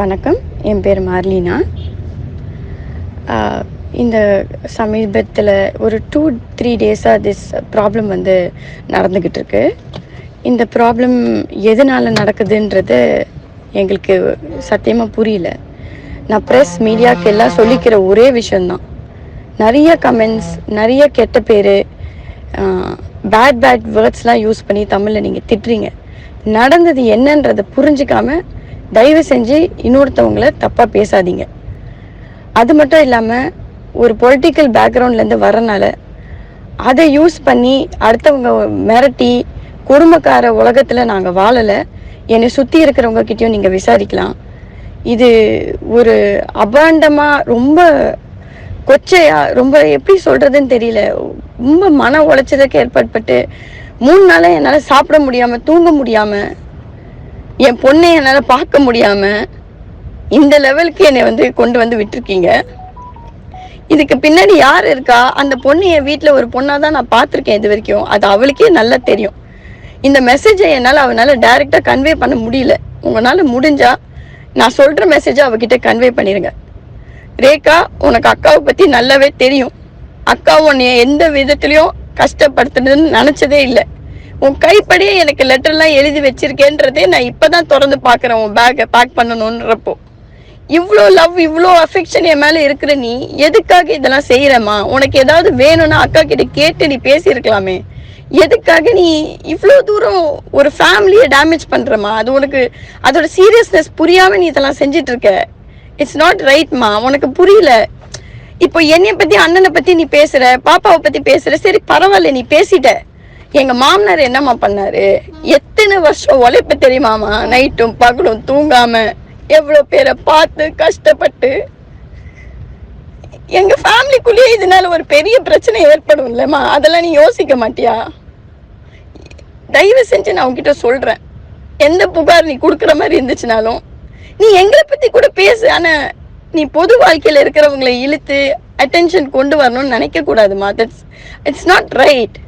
வணக்கம். என் பேர் மார்லினா. இந்த சமீபத்தில் ஒரு டூ த்ரீ டேஸாக திஸ் ப்ராப்ளம் வந்து நடந்துக்கிட்டு இருக்கு இந்த ப்ராப்ளம் எதனால் நடக்குதுன்றது எங்களுக்கு சத்தியமாக புரியல. நான் ப்ரெஸ் மீடியாவுக்கு எல்லாம் சொல்லிக்கிற ஒரே விஷயந்தான் நிறைய கமெண்ட்ஸ் நிறைய கெட்ட பேர் பேட் பேட் வேர்ட்ஸ்லாம் யூஸ் பண்ணி தமிழில் நீங்கள் திட்டுறீங்க. நடந்தது என்னன்றதை புரிஞ்சுக்காம தயவு செஞ்சு இன்னொருத்தவங்கள தப்பாக பேசாதீங்க. அது மட்டும் இல்லாமல் ஒரு பொலிட்டிக்கல் பேக்ரவுண்ட்லேருந்து வரனால அதை யூஸ் பண்ணி அடுத்தவங்க மிரட்டி குடும்பக்கார உலகத்தில் நாங்கள் வாழலை என்னை சுற்றி இருக்கிறவங்க கிட்டேயும் நீங்கள் விசாரிக்கலாம். இது ஒரு அபாண்டமாக ரொம்ப கொச்சையா ரொம்ப எப்படி சொல்கிறதுன்னு தெரியல. ரொம்ப மன உளைச்சலுக்கு ஏற்பட்டு மூணு நாளாக என்னால் சாப்பிட முடியாமல் தூங்க முடியாமல் என் பொண்ணை என்னால் பார்க்க முடியாமல் இந்த லெவலுக்கு என்னை வந்து கொண்டு வந்து விட்டுருக்கீங்க. இதுக்கு பின்னாடி யார் இருக்கா? அந்த பொண்ணு என் வீட்டில் ஒரு பொண்ணாக தான் நான் பார்த்துருக்கேன் இது வரைக்கும். அது அவளுக்கே நல்லா தெரியும். இந்த மெசேஜை என்னால் அவனால் டைரெக்டாக கன்வே பண்ண முடியல. உங்களால் முடிஞ்சா நான் சொல்கிற மெசேஜை அவகிட்ட கன்வே பண்ணிடுங்க ரேகா உனக்கு அக்காவை பற்றி நல்லாவே தெரியும். அக்கா உன்னைய எந்த விதத்துலையும் கஷ்டப்படுத்துனதுன்னு நினச்சதே இல்லை. உன் கைப்படியே எனக்கு லெட்டர்லாம் எழுதி வச்சிருக்கேன்றதே நான் இப்போதான் திறந்து பார்க்குறேன் உன் பேக்கை பேக் பண்ணணுன்றப்போ இவ்வளோ லவ் இவ்வளோ அஃபெக்ஷன் என் மேலே இருக்கிற நீ எதுக்காக இதெல்லாம் செய்கிறம்மா உனக்கு ஏதாவது வேணும்னா அக்கா கிட்ட கேட்டு நீ பேசியிருக்கலாமே. எதுக்காக நீ இவ்வளோ தூரம் ஒரு ஃபேமிலியை டேமேஜ் பண்ணுறம்மா அது உனக்கு அதோட சீரியஸ்னஸ் புரியாமல் நீ இதெல்லாம் செஞ்சிட்டு இருக்க இட்ஸ் நாட் ரைட்மா உனக்கு புரியல. இப்போ என்னைய பற்றி அண்ணனை பற்றி நீ பேசுகிற பாப்பாவை பற்றி பேசுகிற சரி பரவாயில்ல நீ பேசிட்ட. எங்க மாமனார் என்னம்மா பண்ணாரு? எத்தனை வருஷம் உழைப்பு தெரியுமாமா நைட்டும் பகலும் தூங்காம எவ்வளவு பேரை பார்த்து கஷ்டப்பட்டு எங்க ஃபேமிலிக்குள்ளேயே இதனால ஒரு பெரிய பிரச்சனை ஏற்படும் இல்லம்மா? அதெல்லாம் நீ யோசிக்க மாட்டியா? தயவு செஞ்சு நான் உங்ககிட்ட சொல்றேன். எந்த புகார் நீ கொடுக்குற மாதிரி இருந்துச்சுனாலும் நீ எங்களை பத்தி கூட பேசு. ஆனா நீ பொது வாழ்க்கையில இருக்கிறவங்களை இழுத்து அட்டென்ஷன் கொண்டு வரணும்னு நினைக்க கூடாதுமா தட்ஸ் இட்ஸ் நாட் ரைட்